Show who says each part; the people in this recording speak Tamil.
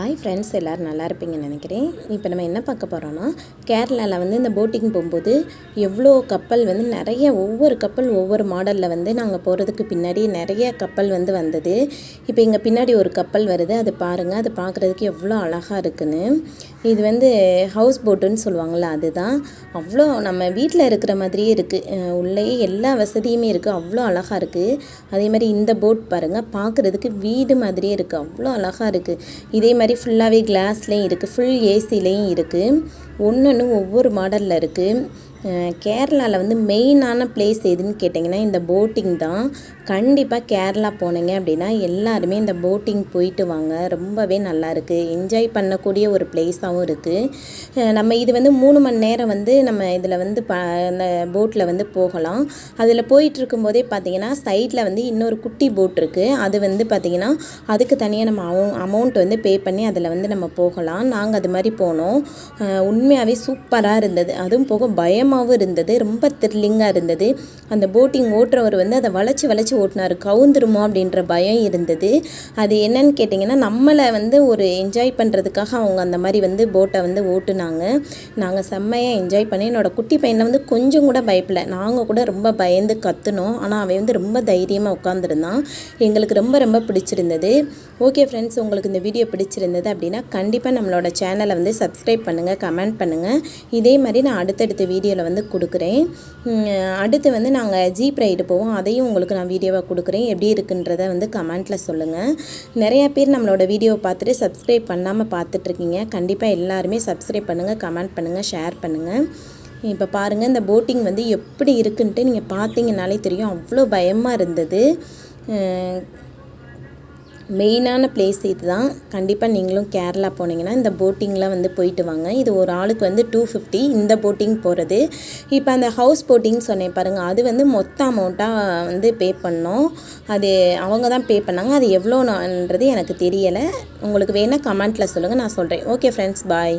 Speaker 1: ஹாய் ஃப்ரெண்ட்ஸ் எல்லோரும் நல்லா இருப்பீங்கன்னு நினைக்கிறேன். இப்போ நம்ம என்ன பார்க்க போகிறோன்னா கேரளாவில் வந்து இந்த போட்டிங் போகும்போது எவ்வளோ கப்பல் வந்து நிறைய ஒவ்வொரு கப்பல் ஒவ்வொரு மாடலில் வந்து நாங்கள் போகிறதுக்கு பின்னாடி நிறைய கப்பல் வந்து வந்தது. இப்போ இங்கே பின்னாடி ஒரு கப்பல் வருது. அது பாருங்கள் அது பார்க்குறதுக்கு எவ்வளோ அழகாக இருக்குன்னு. இது வந்து ஹவுஸ் போட்டுன்னு சொல்லுவாங்கள்ல அதுதான். அவ்வளோ நம்ம வீட்டில் இருக்கிற மாதிரியே இருக்குது உள்ளேயே எல்லா வசதியுமே இருக்குது அவ்வளோ அழகாக இருக்குது அதே மாதிரி இந்த போட் பாருங்கள் பார்க்குறதுக்கு வீடு மாதிரியே இருக்குது அவ்வளோ அழகாக இருக்குது இதே மாதிரி ஃபுல்லாகவே கிளாஸ்லேயும் இருக்குது ஃபுல் ஏசிலேயும் இருக்குது ஒன்று ஒன்று ஒவ்வொரு மாடலில் இருக்குது கேரளாவில் வந்து மெயினான பிளேஸ் எதுன்னு கேட்டிங்கன்னா இந்த போட்டிங் தான். கண்டிப்பாக கேரளா போனீங்க அப்படின்னா எல்லாருமே இந்த போட்டிங் போயிட்டு வாங்க. ரொம்பவே நல்லாயிருக்கு என்ஜாய் பண்ணக்கூடிய ஒரு பிளேஸாகவும் இருக்குது நம்ம இது வந்து மூணு மணி நேரம் வந்து நம்ம இதில் வந்து ப அந்த போட்டில் வந்து போகலாம். அதில் போயிட்டுருக்கும் போதே பார்த்தீங்கன்னா சைடில் வந்து இன்னொரு குட்டி போட் இருக்குது அது வந்து பார்த்திங்கன்னா அதுக்கு தனியாக நம்ம அமௌண்ட் வந்து பே பண்ணி அதில் வந்து நம்ம போகலாம். நாங்கள் அது மாதிரி போனோம். உண்மையாகவே சூப்பராக இருந்தது. அதுவும் போக பயமாகவும் இருந்தது. ரொம்ப த்ரில்லிங்காக இருந்தது. அந்த போட்டிங் ஓட்டுறவர் வந்து அதை வளைச்சி வளைச்சி ஓட்டினார். கவுந்துருமோ அப்படின்ற பயம் இருந்தது. அது என்னன்னு கேட்டிங்கன்னா நம்மளை வந்து ஒரு என்ஜாய் பண்ணுறதுக்காக அவங்க அந்த மாதிரி வந்து போட்டை வந்து ஓட்டுனாங்க. நாங்கள் செம்மையாக என்ஜாய் பண்ணி என்னோடய குட்டி பையனை வந்து கொஞ்சம் கூட பயப்படலை. நாங்கள் கூட ரொம்ப பயந்து கற்றுனோம் ஆனால் அவன் வந்து ரொம்ப தைரியமாக உட்காந்துருந்தான் எங்களுக்கு ரொம்ப ரொம்ப பிடிச்சிருந்தது. ஓகே ஃப்ரெண்ட்ஸ் உங்களுக்கு இந்த வீடியோ பிடிச்சிருந்தது அப்படின்னா கண்டிப்பாக நம்மளோட சேனலை வந்து சப்ஸ்கிரைப் பண்ணுங்கள் கமெண்ட் பண்ணுங்கள் இதே மாதிரி நான் அடுத்தடுத்த வீடியோவில் வந்து கொடுக்குறேன். அடுத்து வந்து நாங்கள் ஜீப் ரைடு போவோம். அதையும் உங்களுக்கு நான் வீடியோவாக கொடுக்குறேன். எப்படி இருக்குன்றத வந்து கமெண்ட்டில் சொல்லுங்கள் நிறையா பேர் நம்மளோட வீடியோவை பார்த்துட்டு சப்ஸ்கிரைப் பண்ணாமல் பார்த்துட்ருக்கீங்க. கண்டிப்பாக எல்லாருமே சப்ஸ்கிரைப் பண்ணுங்கள் கமெண்ட் பண்ணுங்கள் ஷேர் பண்ணுங்கள் இப்போ பாருங்கள் இந்த போட்டிங் வந்து எப்படி இருக்குன்ட்டு நீங்கள் பார்த்தீங்கனாலே தெரியும். அவ்வளோ பயமாக இருந்தது. மெயினான பிளேஸ் இது தான் கண்டிப்பாக நீங்களும் கேரளா போனீங்கன்னா இந்த போட்டிங்லாம் வந்து போயிட்டு வாங்க. இது ஒரு ஆளுக்கு வந்து டூ ஃபிஃப்டி இந்த போட்டிங் போகிறது இப்போ அந்த ஹவுஸ் போட்டிங் சொன்னேன் பாருங்கள் அது வந்து மொத்த அமௌண்ட்டாக வந்து பே பண்ணோம். அது அவங்க தான் பே பண்ணாங்க. அது எவ்வளோன்றது எனக்கு தெரியலை. உங்களுக்கு வேணால் கமெண்ட்டில் சொல்லுங்கள் நான் சொல்கிறேன் ஓகே ஃப்ரெண்ட்ஸ் பாய்